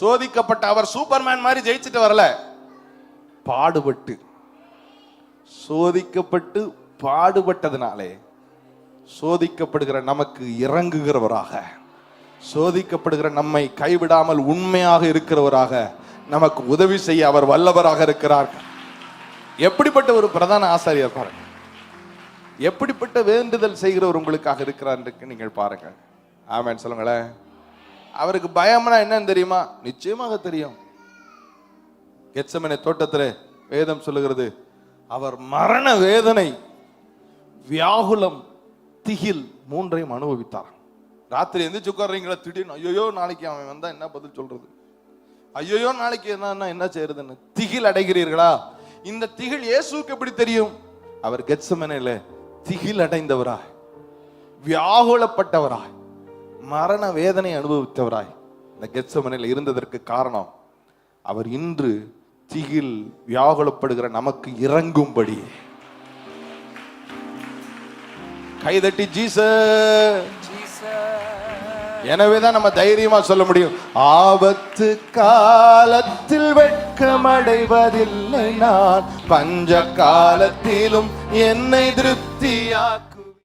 சோதிக்கப்பட்ட அவர் Superman மாதிரி ஜெயிச்சுட்டு வரல. பாடுபட்டு. சோதிக்கப்பட்டு பாடுபட்டதுனாலே சோதிக்கப்படுகிற நமக்கு இறங்குகிறவராக சோதிக்கப்படுகிற நம்மை கைவிடாமல் உண்மையாக இருக்கிறவராக நமக்கு உதவி செய்ய அவர் வல்லவராக இருக்கிறார். எப்படிப்பட்ட ஒரு பிரதான ஆசாரியர் பாருங்க. எப்படிப்பட்ட வேண்டுதல் செய்கிறவர் உங்களுக்காக இருக்கிறார் நீங்கள் பாருங்க ஆமேன். சொல்லுங்களேன். அவருக்கு பயம்னா என்னன்னு தெரியுமா? நிச்சயமாக தெரியும். கெச்சமனை தோட்டத்தில் வேதம் சொல்லுகிறது அவர் மரண வேதனை வியாகுலம் திகில் மூன்றையும் அனுபவித்தார். ராத்திரி எந்திரிச்சு உட்கார்றீங்களா? திடீர்னு ஐயோ நாளைக்கு அவன் வந்தா என்ன பதில் சொல்றது? ஐயோ நாளைக்கு என்ன என்ன செய்யறதுன்னு? திகில் அடைகிறீர்களா? இந்த திகில் இயேசுக்கு எப்படி தெரியும்? அவர் கெத்சமனையில திகில் அடைந்தவராய் வியாகுலப்பட்டவராய் மரண வேதனை அனுபவித்தவராய் இந்த கெட்சமனையில் இருந்ததற்கு காரணம் அவர் இன்று திகில் வியாகுலப்படுகிற நமக்கு இறங்கும்படி. கைதட்டி ஜீச! எனவேதான் நம்ம தைரியமா சொல்ல முடியும். ஆபத்து காலத்தில் வெட்கமடைவதில்லை நான். பஞ்ச காலத்திலும் என்னை திருப்தியாக்க